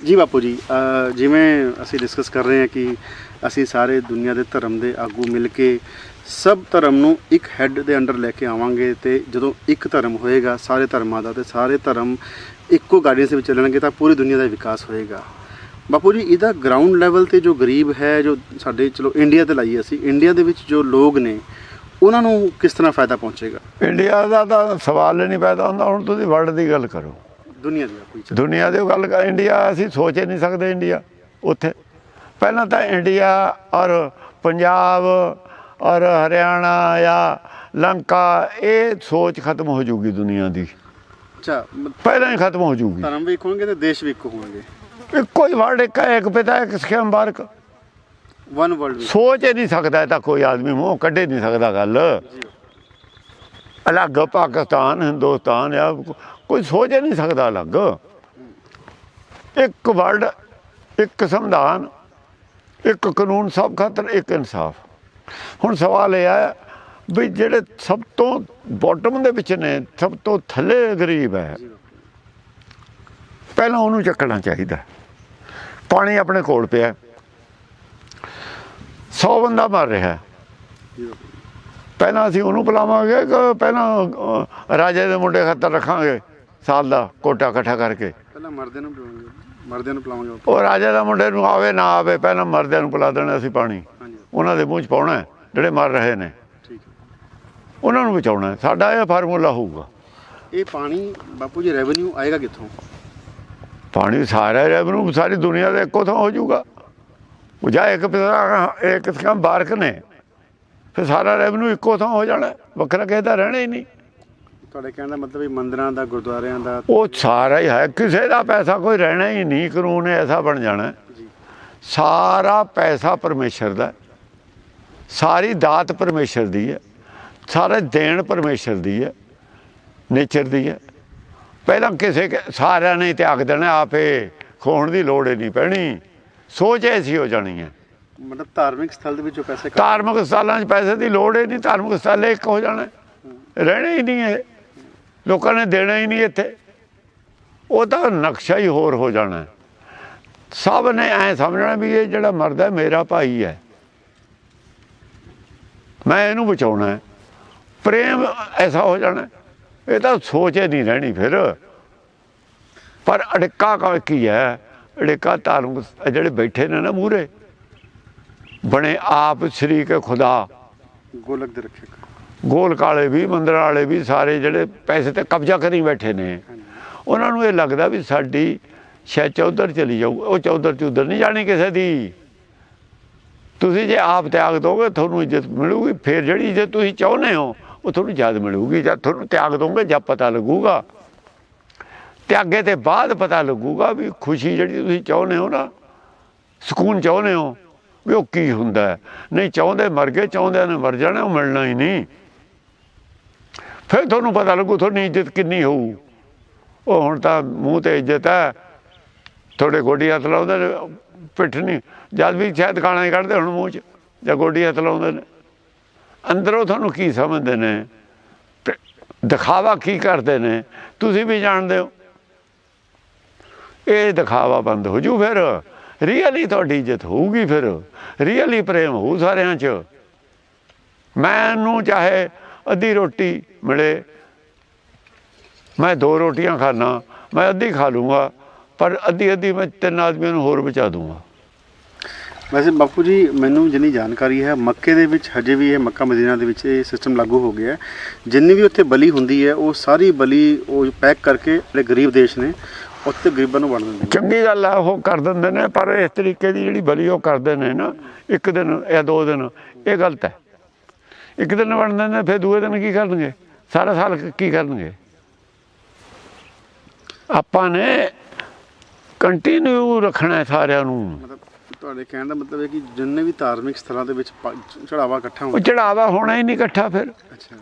ਜੀ ਬਾਪੂ ਜੀ ਜਿਵੇਂ ਅਸੀਂ ਡਿਸਕਸ ਕਰ ਰਹੇ ਹਾਂ ਕਿ ਅਸੀਂ ਸਾਰੇ ਦੁਨੀਆ ਦੇ ਧਰਮ ਦੇ ਆਗੂ ਮਿਲ ਕੇ ਸਭ ਧਰਮ ਨੂੰ ਇੱਕ ਹੈੱਡ ਦੇ ਅੰਡਰ ਲੈ ਕੇ ਆਵਾਂਗੇ ਤੇ ਜਦੋਂ ਇੱਕ ਧਰਮ ਹੋਏਗਾ, ਸਾਰੇ ਧਰਮਾਂ ਦਾ ਤੇ ਸਾਰੇ ਧਰਮ ਇੱਕੋ ਗਾਈਡੈਂਸ ਦੇ ਵਿੱਚ ਚੱਲਣਗੇ ਤਾਂ ਪੂਰੀ ਦੁਨੀਆ ਦਾ ਵਿਕਾਸ ਹੋਏਗਾ। ਬਾਪੂ ਜੀ, ਇਹਦਾ ਗਰਾਊਂਡ ਲੈਵਲ ਤੇ ਜੋ ਗਰੀਬ ਹੈ, ਜੋ ਸਾਡੇ ਚਲੋ ਇੰਡੀਆ ਤੇ ਲਾਈਏ ਅਸੀਂ ਇੰਡੀਆ ਦੇ ਵਿੱਚ ਜੋ ਲੋਕ ਨੇ, ਉਹਨਾਂ ਨੂੰ ਕਿਸ ਤਰ੍ਹਾਂ ਫਾਇਦਾ ਪਹੁੰਚੇਗਾ? ਇੰਡੀਆ ਦਾ ਤਾਂ ਸਵਾਲ ਹੀ ਨਹੀਂ ਪੈਦਾ ਹੁੰਦਾ, ਹੁਣ ਤੁਸੀਂ ਵਰਲਡ ਦੀ ਗੱਲ ਕਰੋ। ਦੁਨੀਆ ਦੀ ਦੁਨੀਆ ਗੱਲ ਕਰ ਇੰਡੀਆ ਅਸੀਂ ਸੋਚ ਹੀ ਨਹੀਂ ਸਕਦੇ ਇੰਡੀਆ ਉੱਥੇ। ਪਹਿਲਾਂ ਤਾਂ ਇੰਡੀਆ ਔਰ ਪੰਜਾਬ ਔਰ ਹਰਿਆਣਾ ਜਾਂ ਲੰਕਾ ਇਹ ਸੋਚ ਖਤਮ ਹੋ ਜਾਊਗੀ ਦੁਨੀਆ ਦੀ। ਅੱਛਾ ਪਹਿਲਾਂ ਹੀ ਖਤਮ ਹੋ ਜਾਊਗੀ। ਧਰਮ ਵੀ ਹੋਣਗੇ ਤੇ ਦੇਸ਼ ਵੀ ਹੋਣਗੇ। ਇੱਕੋ ਹੀ ਵਰਡ ਇੱਕ ਹੈ ਇੱਕ ਪਿਤਾ ਇੱਕ ਸਿੱਖਿਆ ਬਾਰਕ ਵਨ ਵਰਲਡ ਸੋਚ ਹੀ ਨਹੀਂ ਸਕਦਾ ਤਾਂ ਕੋਈ ਆਦਮੀ ਮੂੰਹ ਕੱਢੇ ਨਹੀਂ ਸਕਦਾ ਗੱਲ। ਅਲੱਗ ਪਾਕਿਸਤਾਨ ਹਿੰਦੁਸਤਾਨ ਜਾਂ ਕੋਈ ਸੋਚ ਹੀ ਨਹੀਂ ਸਕਦਾ ਅਲੱਗ। ਇੱਕ ਵਰਡ, ਇੱਕ ਸੰਵਿਧਾਨ, ਇੱਕ ਕਾਨੂੰਨ ਸਭ ਖਾਤਰ ਇੱਕ ਇਨਸਾਫ। ਹੁਣ ਸਵਾਲ ਇਹ ਆ ਵੀ ਜਿਹੜੇ ਸਭ ਤੋਂ ਬਾਟਮ ਦੇ ਵਿੱਚ ਨੇ, ਸਭ ਤੋਂ ਥੱਲੇ ਗਰੀਬ ਹੈ, ਪਹਿਲਾਂ ਉਹਨੂੰ ਚੱਕਣਾ ਚਾਹੀਦਾ ਪਾਣੀ ਆਪਣੇ ਕੋਲ ਪਿਆ 100 ਬੰਦਾ ਮਰ ਰਿਹਾ ਪਹਿਲਾਂ ਅਸੀਂ ਉਹਨੂੰ ਪਿਲਾਵਾਂਗੇ ਕਿ ਪਹਿਲਾਂ ਰਾਜੇ ਦੇ ਮੁੰਡੇ ਖਾਤਰ ਰੱਖਾਂਗੇ। ਸਾਲ ਦਾ ਕੋਟਾ ਇਕੱਠਾ ਕਰਕੇ। ਪਹਿਲਾਂ ਮਰਦੇ ਨੂੰ ਪਿਲਾਵਾਂਗੇ ਮਰਦੇ ਨੂੰ ਪਿਲਾਵਾਂਗੇ ਉਹ ਰਾਜੇ ਦਾ ਮੁੰਡੇ ਨੂੰ ਆਵੇ ਨਾ ਆਵੇ ਪਹਿਲਾਂ ਮਰਦਿਆਂ ਨੂੰ ਪਿਲਾ ਦੇਣਾ ਅਸੀਂ ਪਾਣੀ। ਉਹਨਾਂ ਦੇ ਮੂੰਹ 'ਚ ਪਾਉਣਾ ਜਿਹੜੇ ਮਰ ਰਹੇ ਨੇ। ਉਹਨਾਂ ਨੂੰ ਬਚਾਉਣਾ। ਸਾਡਾ ਇਹ ਫਾਰਮੂਲਾ ਹੋਊਗਾ। ਇਹ ਪਾਣੀ ਬਾਪੂ ਜੀ ਰੈਵਨਿਊ ਆਏਗਾ ਕਿੱਥੋਂ? ਪਾਣੀ ਸਾਰਾ ਰੈਵਨਿਊ ਸਾਰੀ ਦੁਨੀਆ ਦੇ ਇੱਕੋ ਥਾਂ ਹੋ ਜਾਊਗਾ। ਉਹ ਜਾ ਇੱਕ ਇੱਕ ਕਿਸਮ ਬਾਰਕ ਨੇ। ਫਿਰ ਸਾਰਾ ਰੈਵਨਿਊ ਇੱਕੋ ਥਾਂ ਹੋ ਜਾਣਾ ਵੱਖਰਾ ਕਿਸੇ ਦਾ ਰਹਿਣਾ ਹੀ ਨਹੀਂ। ਤੁਹਾਡੇ ਕਹਿਣ ਦਾ ਮਤਲਬ ਵੀ ਮੰਦਿਰਾਂ ਦਾ ਗੁਰਦੁਆਰਿਆਂ ਦਾ? ਉਹ ਸਾਰਾ ਹੀ ਹੈ। ਕਿਸੇ ਦਾ ਪੈਸਾ ਕੋਈ ਰਹਿਣਾ ਹੀ ਨਹੀਂ ਕਾਨੂੰਨ ਐਸਾ ਬਣ ਜਾਣਾ। ਸਾਰਾ ਪੈਸਾ ਪਰਮੇਸ਼ਰ ਦਾ। ਸਾਰੀ ਦਾਤ ਪਰਮੇਸ਼ਰ ਦੀ ਹੈ। ਸਾਰਾ ਦੇਣ ਪਰਮੇਸ਼ਰ ਦੀ ਹੈ। ਨੇਚਰ ਦੀ ਹੈ। ਪਹਿਲਾਂ ਕਿਸੇ ਸਾਰਿਆਂ ਨੇ ਤਿਆਗ ਦੇਣਾ ਆਪੇ ਖੋਣ ਦੀ ਲੋੜ ਹੀ ਨਹੀਂ ਪੈਣੀ। ਸੋਚ ਐਸੀ ਹੋ ਜਾਣੀ ਹੈ। ਮਤਲਬ ਧਾਰਮਿਕ ਸਥਲ ਦੇ ਵਿੱਚੋਂ ਪੈਸੇ ਧਾਰਮਿਕ ਸਥਾਨਾਂ 'ਚ ਪੈਸੇ ਦੀ ਲੋੜ ਹੀ ਨਹੀਂ ਧਾਰਮਿਕ ਸਥਾਨ ਇੱਕ ਹੋ ਜਾਣਾ ਰਹਿਣਾ ਹੀ ਨਹੀਂ ਹੈ। ਲੋਕਾਂ ਨੇ ਦੇਣਾ ਹੀ ਨਹੀਂ ਇੱਥੇ। ਉਹ ਤਾਂ ਨਕਸ਼ਾ ਹੀ ਹੋਰ ਹੋ ਜਾਣਾ। ਸਭ ਨੇ ਐ ਸਮਝਣਾ ਵੀ ਇਹ ਜਿਹੜਾ ਮਰਦਾ ਹੈ, ਮੇਰਾ ਭਾਈ ਹੈ। ਮੈਂ ਇਹਨੂੰ ਬਚਾਉਣਾ ਹੈ। ਪ੍ਰੇਮ ਐਸਾ ਹੋ ਜਾਣਾ ਇਹ ਤਾਂ ਸੋਚ ਨਹੀਂ ਰਹਿਣੀ ਫਿਰ। ਪਰ ਅੜਿੱਕਾ ਕਾ ਕੀ ਹੈ? ਅੜਿੱਕਾ ਧਾਰਮਿਕ ਜਿਹੜੇ ਬੈਠੇ ਨੇ ਨਾ ਮੂਰੇ ਬਣੇ ਆਪ ਸ਼ਰੀਕ ਖੁਦਾ। ਗੋਲਕ ਦੇ ਰੱਖੇ। ਗੋਲਕ ਵਾਲੇ ਵੀ ਮੰਦਰ ਵਾਲੇ ਵੀ ਸਾਰੇ ਜਿਹੜੇ ਪੈਸੇ ਤੇ ਕਬਜ਼ਾ ਕਰੀ ਬੈਠੇ ਨੇ। ਉਹਨਾਂ ਨੂੰ ਇਹ ਲੱਗਦਾ ਵੀ ਸਾਡੀ ਸ਼ਾਇਦ ਚੌਧਰ ਚਲੀ ਜਾਊ, ਉਹ ਚੌਧਰ ਚੌਧਰ ਨਹੀਂ ਜਾਣੀ ਕਿਸੇ ਦੀ। ਤੁਸੀਂ ਜੇ ਆਪ ਤਿਆਗ ਦੋਗੇ, ਤੁਹਾਨੂੰ ਇੱਜ਼ਤ ਮਿਲੂਗੀ, ਫਿਰ ਜਿਹੜੀ ਜੇ ਤੁਸੀਂ ਚਾਹੁੰਦੇ ਹੋ, ਉਹ ਤੁਹਾਨੂੰ ਜਦ ਮਿਲੂਗੀ। ਜਦ ਤੁਹਾਨੂੰ ਤਿਆਗ ਦੋਗੇ, ਜਦ ਪਤਾ ਲੱਗੂਗਾ। ਤਿਆਗੇ ਤੇ ਬਾਅਦ ਪਤਾ ਲੱਗੂਗਾ ਵੀ ਖੁਸ਼ੀ ਜਿਹੜੀ ਤੁਸੀਂ ਚਾਹੁੰਦੇ ਹੋ ਨਾ, ਸਕੂਨ ਚਾਹੁੰਦੇ ਹੋ, ਵੀ ਉਹ ਕੀ ਹੁੰਦਾ ਨਹੀਂ ਚਾਹੁੰਦੇ ਮਰ ਗਏ, ਚਾਹੁੰਦਿਆਂ ਨੇ ਮਰ ਜਾਣਾ, ਉਹ ਮਿਲਣਾ ਹੀ ਨਹੀਂ। ਫਿਰ ਤੁਹਾਨੂੰ ਪਤਾ ਲੱਗੂ ਤੁਹਾਡੀ ਇੱਜ਼ਤ ਕਿੰਨੀ ਹੋਊ। ਉਹ ਹੁਣ ਤਾਂ ਮੂੰਹ ਤੇ ਇੱਜ਼ਤ ਹੈ। ਤੁਹਾਡੇ ਗੋਡੀ ਹੱਥ ਲਾਉਂਦੇ ਨੇ, ਪਿੱਠ ਨਹੀਂ ਜਦ ਵੀ ਸ਼ਾਇਦ ਖਾਣਾ ਹੀ ਕੱਢਦੇ ਹੁਣ ਮੂੰਹ 'ਚ, ਜਾਂ ਗੋਡੀ ਹੱਥ ਲਾਉਂਦੇ ਨੇ। ਅੰਦਰੋਂ ਤੁਹਾਨੂੰ ਕੀ ਸਮਝਦੇ ਨੇ? ਦਿਖਾਵਾ ਕੀ ਕਰਦੇ ਨੇ? ਤੁਸੀਂ ਵੀ ਜਾਣਦੇ ਹੋ। ਇਹ ਦਿਖਾਵਾ ਬੰਦ ਹੋ ਜੂ ਫਿਰ। ਰੀਅਲੀ ਤੁਹਾਡੀ ਇੱਜ਼ਤ ਹੋਊਗੀ ਫਿਰ। ਰੀਅਲੀ ਪ੍ਰੇਮ ਹੋਊ ਸਾਰਿਆਂ 'ਚ। ਮੈਨੂੰ ਚਾਹੇ ਅੱਧੀ ਰੋਟੀ ਮਿਲੇ। ਮੈਂ ਦੋ ਰੋਟੀਆਂ ਖਾਣਾ ਮੈਂ ਅੱਧੀ ਖਾ ਲੂੰਗਾ ਪਰ ਅੱਧੀ ਅੱਧੀ ਮੈਂ ਤਿੰਨ ਆਦਮੀਆਂ ਨੂੰ ਹੋਰ ਬਚਾ ਦੂੰਗਾ। ਵੈਸੇ ਬਾਪੂ ਜੀ ਮੈਨੂੰ ਜਿੰਨੀ ਜਾਣਕਾਰੀ ਹੈ ਮੱਕੇ ਦੇ ਵਿੱਚ ਹਜੇ ਵੀ ਇਹ ਮੱਕਾ ਮਦੀਨਾ ਦੇ ਵਿੱਚ ਇਹ ਸਿਸਟਮ ਲਾਗੂ ਹੋ ਗਿਆ ਹੈ। ਜਿੰਨੀ ਵੀ ਉੱਥੇ ਬਲੀ ਹੁੰਦੀ ਹੈ ਉਹ ਸਾਰੀ ਬਲੀ ਉਹ ਪੈਕ ਕਰਕੇ ਜਿਹੜੇ ਗਰੀਬ ਦੇਸ਼ ਨੇ ਉੱਥੇ ਗਰੀਬਾਂ ਨੂੰ ਵੰਡ ਦਿੰਦੇ ਨੇ। ਚੰਗੀ ਗੱਲ ਆ ਉਹ ਕਰ ਦਿੰਦੇ ਨੇ ਪਰ ਇਸ ਤਰੀਕੇ ਦੀ ਜਿਹੜੀ ਬਲੀ ਉਹ ਕਰਦੇ ਨੇ ਨਾ ਇੱਕ ਦਿਨ ਜਾਂ ਦੋ ਦਿਨ ਇਹ ਗਲਤ ਹੈ। ਇੱਕ ਦਿਨ ਬਣਦੇ ਨੇ ਫਿਰ ਦੂਏ ਦਿਨ ਕੀ ਕਰਨਗੇ? ਸਾਰਾ ਸਾਲ ਕੀ ਕਰਨਗੇ? ਆਪਾਂ ਨੇ ਕੰਟੀਨਿਊ ਰੱਖਣਾ ਸਾਰਿਆਂ ਨੂੰ। ਤੁਹਾਡੇ ਕਹਿਣ ਦਾ ਮਤਲਬ ਹੈ ਕਿ ਜਿੰਨੇ ਵੀ ਧਾਰਮਿਕ ਸਥਲਾਂ ਦੇ ਵਿੱਚ ਚੜਾਵਾ ਇਕੱਠਾ ਉਹ ਹੁੰਦਾ ਚੜਾਵਾ ਹੋਣਾ ਹੀ ਨਹੀਂ ਇਕੱਠਾ ਫਿਰ। ਅੱਛਾ।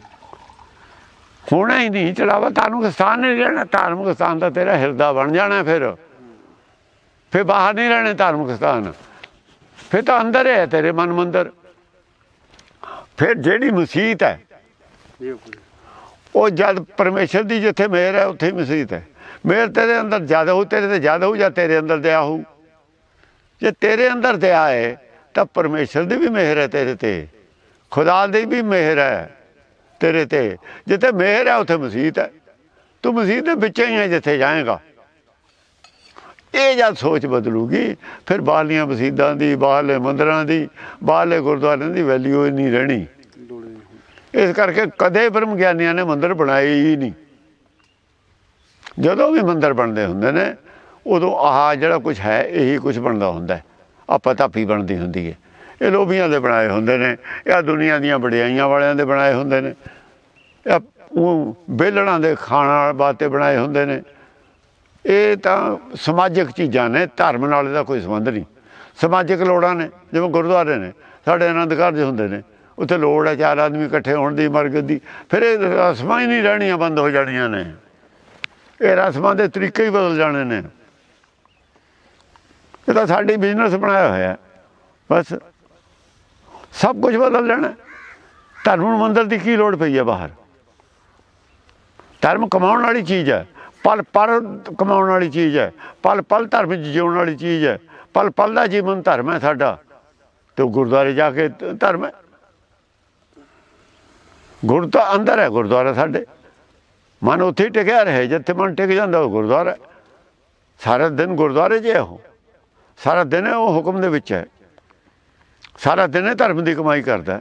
ਹੋਣਾ ਹੀ ਨਹੀਂ ਚੜਾਵਾ। ਧਾਰਮਿਕ ਸਥਾਨ ਨਹੀਂ ਰਹਿਣਾ। ਧਾਰਮਿਕ ਸਥਾਨ ਤਾਂ ਤੇਰਾ ਹਿਰਦਾ ਬਣ ਜਾਣਾ ਫਿਰ। ਫਿਰ ਬਾਹਰ ਨਹੀਂ ਰਹਿਣੇ ਧਾਰਮਿਕ ਸਥਾਨ। ਫਿਰ ਤਾਂ ਅੰਦਰ ਹੈ ਤੇਰੇ ਮਨ ਮੰਦਰ। ਫਿਰ ਜਿਹੜੀ ਮਸੀਤ ਹੈ, ਉਹ ਜਦ ਪਰਮੇਸ਼ਰ ਦੀ ਜਿੱਥੇ ਮਿਹਰ ਹੈ, ਉੱਥੇ ਹੀ ਮਸਜਿਦ ਹੈ। ਮਿਹਰ ਤੇਰੇ ਅੰਦਰ ਜ਼ਿਆਦਾ ਹੋ ਤੇਰੇ ਤੇ ਜ਼ਿਆਦਾ ਹੋ ਜਾਂ ਤੇਰੇ ਅੰਦਰ ਦਇਆ ਹੋ ਜੇ ਤੇਰੇ ਅੰਦਰ ਦਇਆ ਹੈ, ਤਾਂ ਪਰਮੇਸ਼ਰ ਦੀ ਵੀ ਮਿਹਰ ਹੈ ਤੇਰੇ ਤੇ। ਖੁਦਾ ਦੀ ਵੀ ਮਿਹਰ ਹੈ ਤੇਰੇ ਤੇ। ਜਿੱਥੇ ਮਿਹਰ ਹੈ, ਉੱਥੇ ਮਸੀਤ ਹੈ। ਤੂੰ ਮਸੀਤ ਦੇ ਵਿੱਚ ਹੀ ਹੈ, ਜਿੱਥੇ ਜਾਏਗਾ। ਇਹ ਜਦ ਸੋਚ ਬਦਲੂਗੀ, ਫਿਰ ਬਾਹਰਲੀਆਂ ਮਸੀਤਾਂ ਦੀ, ਬਾਹਰਲੇ ਮੰਦਰਾਂ ਦੀ, ਬਾਹਰਲੇ ਗੁਰਦੁਆਰਿਆਂ ਦੀ ਵੈਲਿਊ ਹੀ ਨਹੀਂ ਰਹਿਣੀ। ਇਸ ਕਰਕੇ ਕਦੇ ਬ੍ਰਹਮ ਗਿਆਨੀਆਂ ਨੇ ਮੰਦਰ ਬਣਾਏ ਹੀ ਨਹੀਂ। ਜਦੋਂ ਵੀ ਮੰਦਰ ਬਣਦੇ ਹੁੰਦੇ ਨੇ, ਉਦੋਂ ਆਹ ਜਿਹੜਾ ਕੁਝ ਹੈ, ਇਹੀ ਕੁਝ ਬਣਦਾ ਹੁੰਦਾ ਆਪਾਂ ਧਾਪੀ ਬਣਦੀ ਹੁੰਦੀ ਹੈ। ਇਹ ਲੋਭੀਆਂ ਦੇ ਬਣਾਏ ਹੁੰਦੇ ਨੇ, ਇਹ ਦੁਨੀਆ ਦੀਆਂ ਵਡਿਆਈਆਂ ਵਾਲਿਆਂ ਦੇ ਬਣਾਏ ਹੁੰਦੇ ਨੇ, ਇਹ ਉਹ ਬੇਲੜਾਂ ਦੇ ਖਾਣ ਵਾਸਤੇ ਬਣਾਏ ਹੁੰਦੇ ਨੇ। ਇਹ ਤਾਂ ਸਮਾਜਿਕ ਚੀਜ਼ਾਂ ਨੇ, ਧਰਮ ਨਾਲ ਇਹਦਾ ਕੋਈ ਸੰਬੰਧ ਨਹੀਂ। ਸਮਾਜਿਕ ਲੋੜਾਂ ਨੇ, ਜਿਵੇਂ ਗੁਰਦੁਆਰੇ ਨੇ, ਸਾਡੇ ਆਨੰਦ ਕਾਰਜ ਹੁੰਦੇ ਨੇ। ਉੱਥੇ ਲੋੜ ਹੈ ਚਾਰ ਆਦਮੀ ਇਕੱਠੇ ਹੋਣ ਦੀ, ਮਰਗਤ ਦੀ। ਫਿਰ ਇਹ ਰਸਮਾਂ ਹੀ ਨਹੀਂ ਰਹਿਣੀਆਂ, ਬੰਦ ਹੋ ਜਾਣੀਆਂ ਨੇ। ਇਹ ਰਸਮਾਂ ਦੇ ਤਰੀਕੇ ਹੀ ਬਦਲ ਜਾਣੇ ਨੇ। ਇਹ ਤਾਂ ਸਾਡੀ ਬਿਜ਼ਨਸ ਬਣਾਇਆ ਹੋਇਆ ਬਸ, ਸਭ ਕੁਝ ਬਦਲ ਜਾਣਾ। ਧਰਮ ਨੂੰ ਮੰਦਰ ਦੀ ਕੀ ਲੋੜ ਪਈ ਹੈ ਬਾਹਰ? ਧਰਮ ਕਮਾਉਣ ਵਾਲੀ ਚੀਜ਼ ਹੈ। ਪਲ ਪਲ ਕਮਾਉਣ ਵਾਲੀ ਚੀਜ਼ ਹੈ, ਪਲ ਪਲ ਧਰਮ 'ਚ ਜਿਉਣ ਵਾਲੀ ਚੀਜ਼ ਹੈ, ਪਲ ਪਲ ਦਾ ਜੀਵਨ ਧਰਮ ਹੈ ਸਾਡਾ। ਤੇ ਉਹ ਗੁਰਦੁਆਰੇ ਜਾ ਕੇ ਧਰਮ ਹੈ। ਗੁਰ ਤਾਂ ਅੰਦਰ ਹੈ, ਗੁਰਦੁਆਰਾ ਸਾਡੇ। ਮਨ ਉੱਥੇ ਹੀ ਟਿਕਿਆ ਰਹੇ, ਜਿੱਥੇ ਮਨ ਟਿਕ ਜਾਂਦਾ ਉਹ ਗੁਰਦੁਆਰਾ ਸਾਰਾ ਦਿਨ ਗੁਰਦੁਆਰੇ 'ਚ ਹੈ ਉਹ। ਸਾਰਾ ਦਿਨ ਉਹ ਹੁਕਮ ਦੇ ਵਿੱਚ ਹੈ। ਸਾਰਾ ਦਿਨ ਧਰਮ ਦੀ ਕਮਾਈ ਕਰਦਾ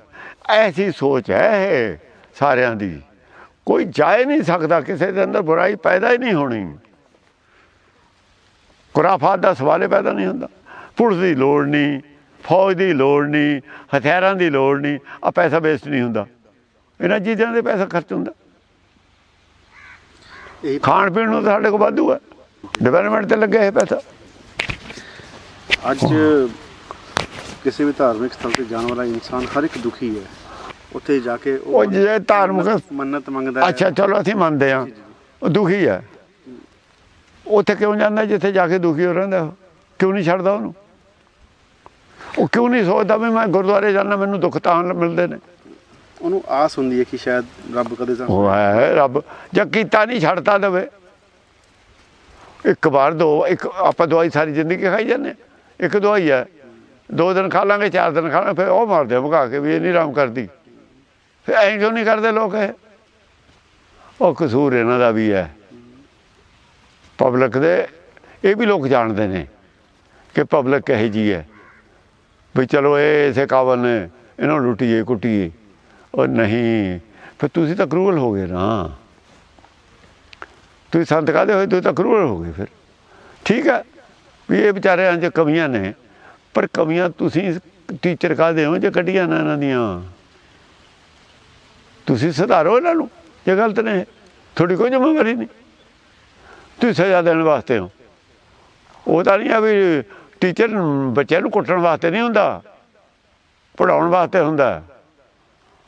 ਐਸੀ ਸੋਚ ਹੈ ਇਹ ਸਾਰਿਆਂ ਦੀ। ਕੋਈ ਜਾਏ ਨਹੀਂ ਸਕਦਾ ਕਿਸੇ ਦੇ ਅੰਦਰ ਬੁਰਾਈ ਪੈਦਾ ਹੀ ਨਹੀਂ ਹੋਣੀ। ਖੁਰਾਫਾਤ ਦਾ ਸਵਾਲ ਹੀ ਪੈਦਾ ਨਹੀਂ ਹੁੰਦਾ। ਪੁਲਿਸ ਦੀ ਲੋੜ ਨਹੀਂ ਫੌਜ ਦੀ ਲੋੜ ਨਹੀਂ ਹਥਿਆਰਾਂ ਦੀ ਲੋੜ ਨਹੀਂ ਆ ਪੈਸਾ ਵੇਸਟ ਨਹੀਂ ਹੁੰਦਾ। ਇਹਨਾਂ ਚੀਜ਼ਾਂ ਦੇ ਪੈਸਾ ਖਰਚ ਹੁੰਦਾ। ਇਹ ਖਾਣ ਪੀਣ ਨੂੰ ਸਾਡੇ ਕੋਲ ਵਾਧੂ ਹੈ। ਡਿਵੈਲਪਮੈਂਟ ਤੇ ਲੱਗਿਆ ਇਹ ਪੈਸਾ। ਅੱਜ ਕਿਸੇ ਵੀ ਧਾਰਮਿਕ ਸਥਲ ਤੇ ਜਾਣ ਵਾਲਾ ਇਨਸਾਨ ਹਰ ਇੱਕ ਦੁਖੀ ਹੈ। ਉੱਥੇ ਜਾ ਕੇ ਉਹ ਜੇ ਧਾਰਮਿਕ ਮੰਨਤ ਮੰਗਦਾ ਹੈ। ਅੱਛਾ ਚਲੋ ਅਸੀਂ ਮੰਨਦੇ ਹਾਂ। ਉਹ ਦੁਖੀ ਹੈ। ਉੱਥੇ ਕਿਉਂ ਜਾਂਦਾ ਜਿੱਥੇ ਜਾ ਕੇ ਦੁਖੀ ਹੋ ਰਹਿੰਦਾ? ਕਿਉਂ ਨਹੀਂ ਛੱਡਦਾ ਉਹਨੂੰ? ਉਹ ਕਿਉਂ ਨਹੀਂ ਸੋਚਦਾ ਵੀ ਮੈਂ ਗੁਰਦੁਆਰੇ ਜਾਣਾ ਮੈਨੂੰ ਦੁੱਖ ਤਾਂ ਮਿਲਦੇ ਨੇ। ਉਹਨੂੰ ਆਸ ਹੁੰਦੀ ਹੈ ਕਿ ਸ਼ਾਇਦ ਰੱਬ ਕਦੇ ਤਾਂ ਉਹ ਹੈ ਰੱਬ। ਜੇ ਕੀਤਾ ਨਹੀਂ ਛੱਡਤਾ ਦੇਵੇ। ਇੱਕ ਵਾਰ ਦੋ ਇੱਕ ਆਪਾਂ ਦਵਾਈ ਸਾਰੀ ਜ਼ਿੰਦਗੀ ਖਾਈ ਜਾਂਦੇ। ਇੱਕ ਦਵਾਈ ਹੈ। ਦੋ ਦਿਨ ਖਾ ਲਾਂਗੇ ਚਾਰ ਦਿਨ ਖਾ ਲਾਂਗੇ ਫਿਰ ਉਹ ਮਾਰਦੇ ਭਗਾ ਕੇ ਵੀ ਇਹ ਨਹੀਂ ਆਰਾਮ ਕਰਦੀ। ਫਿਰ ਐਂ ਕਿਉਂ ਨਹੀਂ ਕਰਦੇ ਲੋਕ ਇਹ? ਉਹ ਕਸੂਰ ਇਹਨਾਂ ਦਾ ਵੀ ਹੈ। ਪਬਲਿਕ ਦੇ ਇਹ ਵੀ ਲੋਕ ਜਾਣਦੇ ਨੇ ਕਿ ਪਬਲਿਕ ਕਹੇ ਜੀ ਹੈ। ਵੀ ਚਲੋ ਇਹ ਇਸੇ ਕਾਬਲ ਨੇ, ਇਹਨਾਂ ਨੂੰ ਲੁੱਟੀਏ, ਕੁੱਟੀਏ। ਉਹ ਨਹੀਂ, ਫਿਰ ਤੁਸੀਂ ਤਾਂ ਕਰੂਲ ਹੋ ਗਏ ਨਾ। ਤੁਸੀਂ ਸੰਤ ਕਾਦੇ ਹੋਏ? ਤੁਸੀਂ ਤਾਂ ਕਰੂਲ ਹੋ ਗਏ ਫਿਰ। ਠੀਕ ਹੈ ਵੀ ਇਹ ਵਿਚਾਰਿਆਂ 'ਚ ਕਮੀਆਂ ਨੇ, ਪਰ ਕਮੀਆਂ ਤੁਸੀਂ ਟੀਚਰ ਕਾਦੇ ਹੋ? ਜੇ ਕੱਢੀਆਂ ਨਾ ਇਹਨਾਂ ਦੀਆਂ। ਤੁਸੀਂ ਸੁਧਾਰੋ ਇਹਨਾਂ ਨੂੰ, ਜੇ ਗਲਤ ਨੇ ਤੁਹਾਡੀ ਕੋਈ ਜ਼ਿੰਮੇਵਾਰੀ ਨਹੀਂ। ਤੁਸੀਂ ਸਜ਼ਾ ਦੇਣ ਵਾਸਤੇ ਹੋ। ਉਹ ਤਾਂ ਨਹੀਂ ਆ ਵੀ ਟੀਚਰ ਬੱਚਿਆਂ ਨੂੰ ਕੁੱਟਣ ਵਾਸਤੇ ਨਹੀਂ ਹੁੰਦਾ। ਪੜਾਉਣ ਵਾਸਤੇ ਹੁੰਦਾ।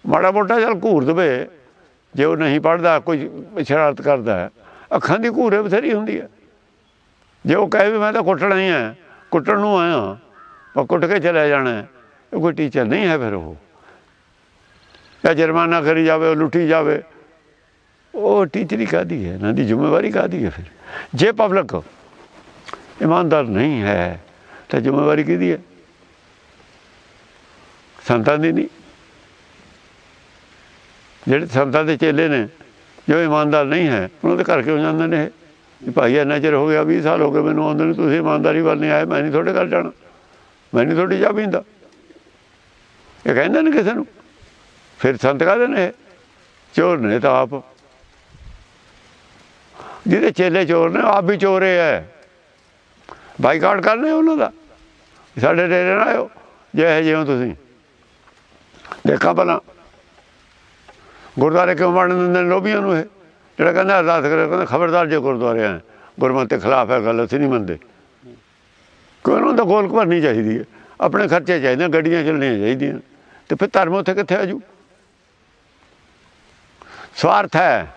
ਮਾੜਾ ਮੋਟਾ ਚੱਲ ਘੂਰ ਦਵੇ। ਜੇ ਉਹ ਨਹੀਂ ਪੜਦਾ ਕੋਈ ਸ਼ਰਾਰਤ ਕਰਦਾ ਅੱਖਾਂ ਦੀ ਘੂਰੇ ਬਥੇਰੀ ਹੁੰਦੀ ਹੈ। ਜੇ ਉਹ ਕਹੇ ਵੀ ਮੈਂ ਤਾਂ ਕੁੱਟਣਾ ਹੀ ਹੈ, ਕੁੱਟਣ ਨੂੰ ਆਇਆ ਪਰ ਕੁੱਟ ਕੇ ਚਲੇ ਜਾਣਾ ਇਹ ਕੋਈ ਟੀਚਰ ਨਹੀਂ ਹੈ ਫਿਰ ਉਹ। ਜਾਂ ਜੁਰਮਾਨਾ ਕਰੀ ਜਾਵੇ ਉਹ ਲੁੱਟੀ ਜਾਵੇ। ਉਹ ਟੀਚਰੀ ਕਾਦੀ ਹੈ? ਇਹਨਾਂ ਦੀ ਜ਼ਿੰਮੇਵਾਰੀ ਕਾਦੀ ਹੈ ਫਿਰ? ਜੇ ਪਬਲਿਕ ਇਮਾਨਦਾਰ ਨਹੀਂ ਹੈ, ਤਾਂ ਜ਼ਿੰਮੇਵਾਰੀ ਕਿਹਦੀ ਹੈ? ਸੰਤਾਂ ਦੀ ਨਹੀਂ। ਜਿਹੜੇ ਸੰਤਾਂ ਦੇ ਚੇਲੇ ਨੇ, ਜੋ ਇਮਾਨਦਾਰ ਨਹੀਂ ਹੈ, ਉਹਨਾਂ ਦੇ ਘਰ ਕਿਉਂ ਜਾਂਦੇ ਨੇ ਇਹ? ਵੀ ਭਾਈ ਇੰਨਾ ਚਿਰ ਹੋ ਗਿਆ 20 ਸਾਲ ਹੋ ਗਏ, ਮੈਨੂੰ ਆਉਂਦੇ ਨੂੰ ਤੁਸੀਂ ਇਮਾਨਦਾਰੀ ਵੱਲ ਨਹੀਂ ਆਏ, ਮੈਂ ਨਹੀਂ ਤੁਹਾਡੇ ਘਰ ਜਾਣਾ। ਮੈਂ ਨਹੀਂ ਤੁਹਾਡੀ ਚਾਹ ਪੀਂਦਾ। ਇਹ ਕਹਿੰਦੇ ਨੇ ਕਿਸੇ ਨੂੰ। ਫਿਰ ਸੰਤ ਕਾਹਦੇ ਨੇ? ਇਹ? ਚੋਰ ਨੇ ਤਾਂ ਆਪ। ਜਿਹਦੇ ਚੇਲੇ ਚੋਰ ਨੇ, ਉਹ ਆਪ ਵੀ ਚੋਰੇ ਹੈ ਬਾਈਕਾਟ ਕਰਨੇ ਉਹਨਾਂ ਦਾ। ਸਾਡੇ ਡੇਰੇ ਨਾ ਆਇਓ ਜਿਹੇ ਇਹ ਜਿਉਂ ਤੁਸੀਂ। ਦੇਖਾਂ ਭਲਾ। ਗੁਰਦੁਆਰੇ ਕਿਉਂ ਵੜਨ ਦਿੰਦੇ ਨੇ ਲੋਭੀਆਂ ਨੂੰ ਇਹ? ਜਿਹੜਾ ਕਹਿੰਦਾ ਅਰਦਾਸ ਕਰੇ ਕਹਿੰਦਾ ਖਬਰਦਾਰ ਜੇ ਗੁਰਦੁਆਰੇ ਆ ਗੁਰਮਤਿ ਦੇ ਖਿਲਾਫ ਹੈ ਗੱਲ ਅਸੀਂ ਨਹੀਂ ਮੰਨਦੇ। ਕੋਈ ਉਹਨਾਂ ਦਾ ਗੋਲ ਭਰਨੀ ਚਾਹੀਦੀ ਹੈ। ਆਪਣੇ ਖਰਚੇ ਚਾਹੀਦੇ ਗੱਡੀਆਂ ਚੱਲਣੀਆਂ ਚਾਹੀਦੀਆਂ ਤੇ ਫਿਰ ਧਰਮ ਉੱਥੇ ਕਿੱਥੇ ਆਜੂ ਸਵਾਰਥ ਹੈ।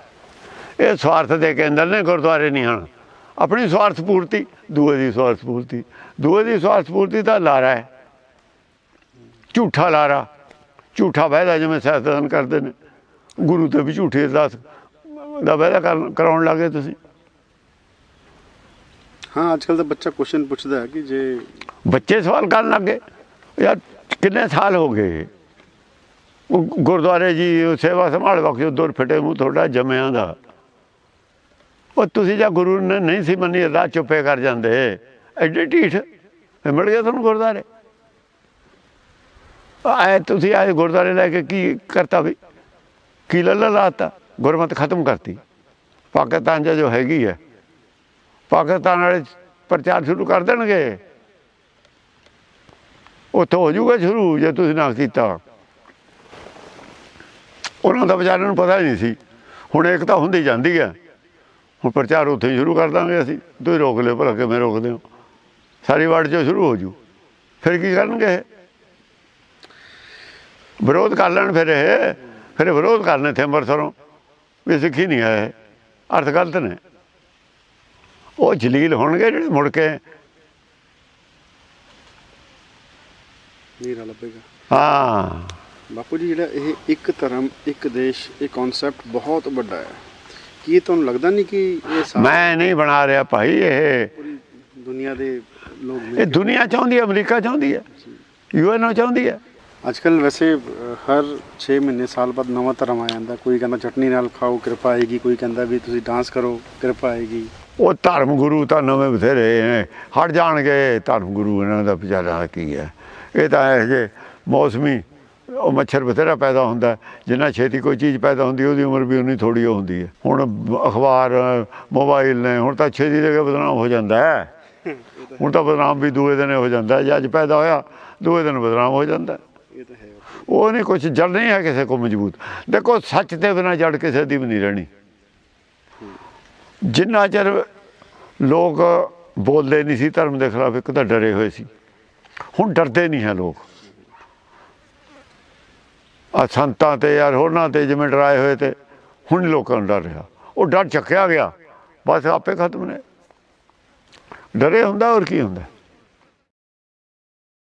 ਇਹ ਸਵਾਰਥ ਦੇ ਕੇ ਅੰਦਰ ਨੇ ਗੁਰਦੁਆਰੇ ਨਹੀਂ ਹਨ। ਆਪਣੀ ਸਵਾਰਥ ਪੂਰਤੀ ਦੂਏ ਦੀ ਸਵਾਰਥ ਪੂਰਤੀ। ਦੂਏ ਦੀ ਸਵਾਰਥ ਪੂਰਤੀ ਤਾਂ ਲਾਰਾ ਹੈ। ਝੂਠਾ ਲਾਰਾ। ਝੂਠਾ ਵਾਅਦਾ ਜਿਵੇਂ ਸਿਆਸਤਦਾਨ ਕਰਦੇ ਨੇ। ਗੁਰੂ ਤੇ ਵੀ ਝੂਠੇ ਅਰਦਾਸ ਦਾ ਵਾਅਦਾ ਕਰਾਉਣ ਲੱਗੇ ਤੁਸੀਂ। ਹਾਂ ਅੱਜ ਕੱਲ ਦਾ ਬੱਚਾ ਕੁਐਸਚਨ ਪੁੱਛਦਾ ਹੈ ਕਿ ਜੇ ਬੱਚੇ ਸਵਾਲ ਕਰਨ ਲੱਗੇ ਯਾਰ ਕਿੰਨੇ ਸਾਲ ਹੋ ਗਏ? ਗੁਰਦੁਆਰੇ ਜੀ ਉਹ ਸੇਵਾ ਸੰਭਾਲ ਵਕਤ ਦੁਰ ਫਟੇ ਮੂੰਹ ਤੁਹਾਡਾ ਜੰਮਿਆਂ ਦਾ। ਉਹ ਤੁਸੀਂ ਜਾਂ ਗੁਰੂ ਨੇ ਨਹੀਂ ਸੀ ਮੰਨੀ ਅਰਦਾਸ ਚੁੱਪੇ ਕਰ ਜਾਂਦੇ। ਐਡੇ ਢੀਠ। ਮਿਲ ਗਿਆ ਤੁਹਾਨੂੰ ਗੁਰਦੁਆਰੇ? ਆਏ ਤੁਸੀਂ ਆਏ ਗੁਰਦੁਆਰੇ ਲੈ ਕੇ ਕੀ ਕਰਤਾ ਵੀ? ਕੀ ਲੱਲਾ ਲਾਤਾ? ਗੁਰਮਤ ਖਤਮ ਕਰਤੀ। ਪਾਕਿਸਤਾਨ 'ਚ ਜੋ ਹੈਗੀ ਹੈ। ਪਾਕਿਸਤਾਨ ਵਾਲੇ ਪ੍ਰਚਾਰ ਸ਼ੁਰੂ ਕਰ ਦੇਣਗੇ। ਉੱਥੋਂ ਹੋ ਜਾਊਗਾ ਸ਼ੁਰੂ, ਜੇ ਤੁਸੀਂ ਨਾ ਕੀਤਾ। ਉਹਨਾਂ ਦਾ ਵਿਚਾਰਿਆਂ ਨੂੰ ਪਤਾ ਹੀ ਨਹੀਂ ਸੀ। ਹੁਣ ਇੱਕ ਤਾਂ ਹੁੰਦੀ ਜਾਂਦੀ ਹੈ ਹੁਣ ਪ੍ਰਚਾਰ ਉੱਥੇ ਹੀ ਸ਼ੁਰੂ ਕਰ ਦਾਂਗੇ ਅਸੀਂ। ਤੁਸੀਂ ਰੋਕ ਲਿਓ ਭਲਾ ਕਿਵੇਂ ਰੋਕਦੇ ਹੋ? ਸਾਰੀ ਵਾਰਡ 'ਚੋਂ ਸ਼ੁਰੂ ਹੋ ਜੂ। ਫਿਰ ਕੀ ਕਰਨਗੇ? ਵਿਰੋਧ ਕਰ ਲੈਣ ਫਿਰ ਇਹ। ਫਿਰ ਵਿਰੋਧ ਕਰਨੇ ਥੇ ਅੰਮ੍ਰਿਤਸਰੋਂ। ਵੀ ਸਿੱਖੀ ਨਹੀਂ ਆਏ ਅਰਥ ਗਲਤ ਨੇ। ਉਹ ਜਲੀਲ ਹੋਣਗੇ ਜਿਹੜੇ ਮੁੜ ਕੇ। ਨੀਰਾ ਲੱਭੇਗਾ। ਹਾਂ। ਬਾਪੂ ਜੀ ਜਿਹੜਾ ਇਹ ਇੱਕ ਧਰਮ ਇੱਕ ਦੇਸ਼ ਇਹ ਕਨਸੈਪਟ ਬਹੁਤ ਵੱਡਾ ਹੈ। ਕੀ ਤੁਹਾਨੂੰ ਲੱਗਦਾ ਨਹੀਂ ਕਿ ਇਹ ਮੈਂ ਨਹੀਂ ਬਣਾ ਰਿਹਾ ਭਾਈ ਇਹ ਦੁਨੀਆ ਦੇ ਲੋਕ ਇਹ ਦੁਨੀਆ ਚਾਹੁੰਦੀ ਹੈ ਅਮਰੀਕਾ ਚਾਹੁੰਦੀ ਹੈ ਯੂਐਨਓ ਚਾਹੁੰਦੀ ਹੈ। ਅੱਜ ਕੱਲ ਵੈਸੇ ਹਰ 6 ਮਹੀਨੇ ਸਾਲ ਬਾਅਦ ਨਵਾਂ ਧਰਮ ਆ ਜਾਂਦਾ। ਕੋਈ ਕਹਿੰਦਾ ਚਟਨੀ ਨਾਲ ਖਾਓ ਕਿਰਪਾ ਆਏਗੀ। ਕੋਈ ਕਹਿੰਦਾ ਵੀ ਤੁਸੀਂ ਡਾਂਸ ਕਰੋ ਕਿਰਪਾ ਆਏਗੀ। ਉਹ ਧਰਮ ਗੁਰੂ ਤਾਂ ਨਵੇਂ ਬਥੇਰੇ ਨੇ। ਹਟ ਜਾਣਗੇ ਧਰਮ ਗੁਰੂ ਇਹਨਾਂ ਦਾ ਵਿਚਾਰਾ ਕੀ ਹੈ। ਇਹ ਤਾਂ ਇਹ ਜੇ ਮੌਸਮੀ ਉਹ ਮੱਛਰ ਬਥੇਰਾ ਪੈਦਾ ਹੁੰਦਾ ਜਿੰਨਾ ਛੇਤੀ ਕੋਈ ਚੀਜ਼ ਪੈਦਾ ਹੁੰਦੀ ਉਹਦੀ ਉਮਰ ਵੀ ਉਨੀ ਥੋੜੀ ਹੁੰਦੀ ਹੈ। ਹੁਣ ਅਖਬਾਰ ਮੋਬਾਈਲ ਨੇ ਹੁਣ ਤਾਂ ਛੇਤੀ ਦੇ ਕੇ ਬਦਨਾਮ ਹੋ ਜਾਂਦਾ ਹੈ। ਹੁਣ ਤਾਂ ਬਦਨਾਮ ਵੀ ਦੂਏ ਦਿਨ ਹੋ ਜਾਂਦਾ। ਜੇ ਅੱਜ ਪੈਦਾ ਹੋਇਆ ਦੂਏ ਦਿਨ ਬਦਨਾਮ ਹੋ ਜਾਂਦਾ ਉਹ ਨਹੀਂ ਕੁਝ ਜੜ ਨਹੀਂ ਹੈ ਕਿਸੇ ਕੋ ਮਜ਼ਬੂਤ। ਦੇਖੋ ਸੱਚ ਤੇ ਬਿਨਾ ਜੜ ਕਿਸੇ ਦੀ ਵੀ ਨਹੀਂ ਰਹਿਣੀ। ਜਿੰਨਾ ਚਿਰ ਲੋਕ ਬੋਲਦੇ ਨਹੀਂ ਸੀ ਧਰਮ ਦੇ ਖਿਲਾਫ ਇੱਕ ਤਾਂ ਡਰੇ ਹੋਏ ਸੀ। ਹੁਣ ਡਰਦੇ ਨਹੀਂ ਹੈ ਲੋਕ। ਆ ਸੰਤਾਂ ਤੇ ਯਾਰ, ਹੋਰਨਾਂ ਤੇ ਜਿਵੇਂ ਡਰਾਏ ਹੋਏ ਤੇ, ਹੁਣ ਲੋਕਾਂ ਨੂੰ ਡਰ ਰਿਹਾ। ਉਹ ਡਰ ਚੱਕਿਆ ਗਿਆ। ਬਸ ਆਪੇ ਖਤਮ ਨੇ। ਡਰੇ ਹੁੰਦਾ, ਹੋਰ ਕੀ ਹੁੰਦਾ?